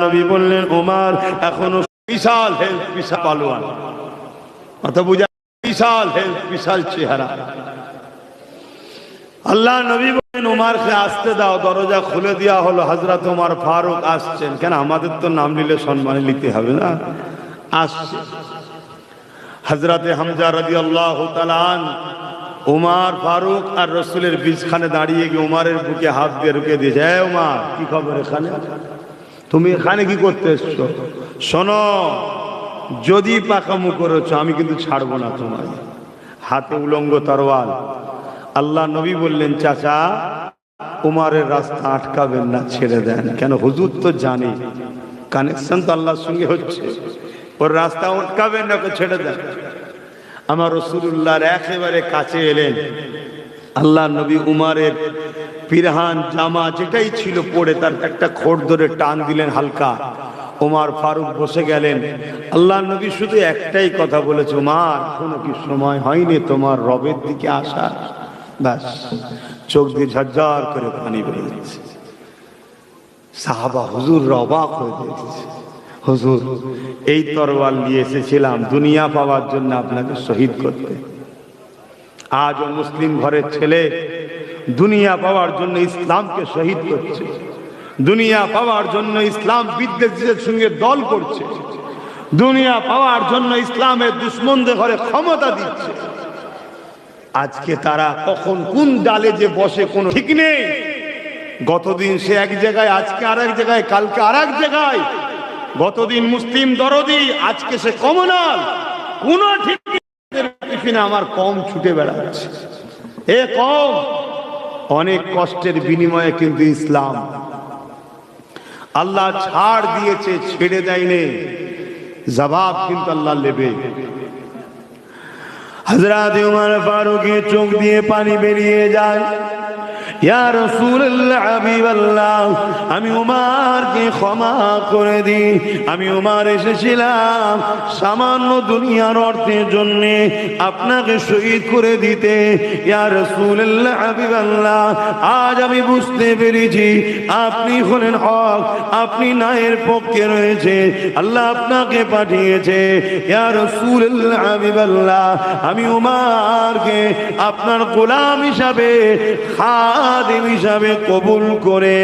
নবী বললেন ওমার এখনও বিশাল হেলথ, বিশাল পালোয়ান। অত বুঝা, বিশাল হেলথ, বিশাল চেহারা। আল্লাহ নবী বলেন উমারকে আসতে দাও, দরজা খুলে দেওয়া হলো। হজরত উমার ফারুক আসছেন। কেন, আমাদের তো নাম নিলে সম্মানে নিতে হবে না? আসছে। হজরতে হামজা রাজি আল্লাহ তালান উমার, ফারুক আর রসুলের বীজখানে দাঁড়িয়ে গিয়ে উমারের বুকে হাত দিয়ে রুকে দিয়েছে হ্যাঁ উমার, কি খবর এখানে? তুমি এখানে কি করতে এসছো? শোনো, যদি পাকামু করেছ, আমি কিন্তু ছাড়বো না তোমার হাতে উলঙ্গ তরোয়াল। আল্লাহ নবী বললেন, চাচা, উমারের রাস্তা আটকাবেন না, ছেড়ে দেন। কেন? হুজুর তো জানে। কানেকশন তো আল্লাহর সঙ্গে হচ্ছে। ওর রাস্তা আটকাবেন না ছেড়ে দেন। আমার রসুল্লাহর একেবারে কাছে এলেন। আল্লাহ নবী উমারের পিরহান জামা যেটাই ছিল পড়ে তার একটা খোর ধরে টান দিলেন হালকা। ওমার ফারুক বসে গেলেন। আল্লাহ নবী শুধু একটাই কথা বলেছে, উমার, কোনো কি সময় হয়নি তোমার রবের দিকে আসা? ব্যাস, চোখ দিয়ে ঝরঝর করে পানি বেরিয়ে যাচ্ছে সাহাবা হুজুর অবাক হয়ে দিয়েছে হুজুর, এই তরোয়াল নিয়ে এসেছিলাম, দুনিয়া পাওয়ার জন্য আপনাকে শহীদ করতে। আজও মুসলিম ঘরের ছেলে দুনিয়া পাওয়ার জন্য ইসলামকে শহীদ করছে। দুনিয়া পাওয়ার জন্য ইসলাম বিদ্বেষীদের সঙ্গে দল করছে। দুনিয়া পাওয়ার জন্য ইসলামের দুশ্মনদের ঘরে ক্ষমতা দিচ্ছে। আজকে তারা কখন কোন ডালে যে বসে কোনো ঠিক নেই। গতদিন সে এক জায়গায়, আজকে আর এক জায়গায়, কালকে আর এক জায়গায়। গতদিন মুসলিম দরদি, আজকে সে কমনাল কোন ঠিক আমার কম ছুটে বেড়াচ্ছে। এ কম অনেক কষ্টের বিনিময়ে কিন্তু ইসলাম। আল্লাহ ছাড় দিয়েছে, ছেড়ে দেয়নি। জবাব কিন্তু আল্লাহ নেবে। হজরত উমর ফারুকের চোখ দিয়ে পানি বেরিয়ে যায়। আমি উমারকে ক্ষমা করে দিই। আমি উমার এসেছিলাম সামান্য দুনিয়ার অর্থের জন্য আপনাকে শহীদ করে দিতে। ইয়া রাসূলুল্লাহ হাবিবাল্লাহ আজ আমি বুঝতে পেরেছি আপনি হলেন হক, আপনি নায়ের পক্ষে রয়েছে, আল্লাহ আপনাকে পাঠিয়েছে। ইয়া রাসূলুল্লাহ হাবিবাল্লাহ আমি উমারকে আপনার গোলাম হিসাবে খাদিম হিসাবে কবুল করে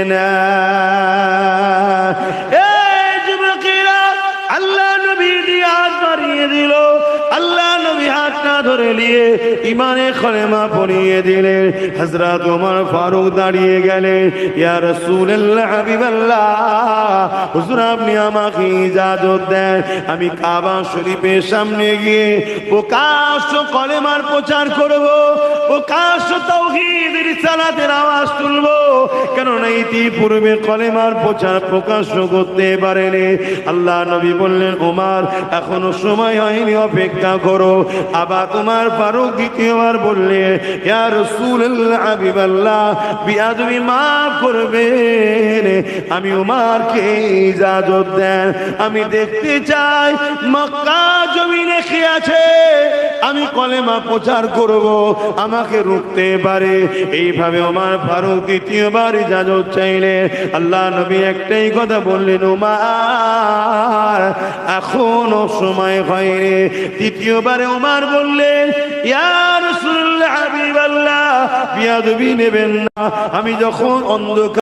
আল্লাহ দিল। আল্লাহ নবী হাতটা ধরে নিয়ে ইমানে দিলেন। হজরত ওমর ফারুক দাঁড়িয়ে গেলেন। ইয়া রাসূলুল্লাহ, হাবিবাল্লাহ, হুজুর আপনি আমাকে ইজাজত দেন। আমি কাবা শরীফের সামনে গিয়ে প্রকাশ্য কলেমার প্রচার করব। প্রকাশ্য তাওহীদ রিসালাতের আওয়াজ তুলবো। কেননা ইতিপূর্বে কলেমার প্রচার প্রকাশ্য করতে পারেনি। আল্লাহ নবী বললেন, ওমার, এখনও সময় হয়নি, অপেক্ষা করো। আবার তোমার ফারুক দ্বিতীয়বার বললে, ইয়া রাসূলুল্লাহ, হাবিবাল্লাহ বিয়াদবি মাফ করবেন। আমি উমারকে ইজাজত দেন। আমি দেখতে চাই, মক্কা জমিনে কি আছে? আমি কলেমা প্রচার করব, আমাকে রুখতে পারে। এইভাবে ওমার ফারুক দ্বিতীয়বার ইজাজত চাইলে আল্লাহ নবী একটাই কথা বললেন, ওমার, এখনও সময় হয়নি। তৃতীয়বারে ওমার বললেন, ইয়া রাসূলুল্লাহ হাবিবাল্লাহ, বিয়াদবি নেবেন না। আমি যখন অন্ধকার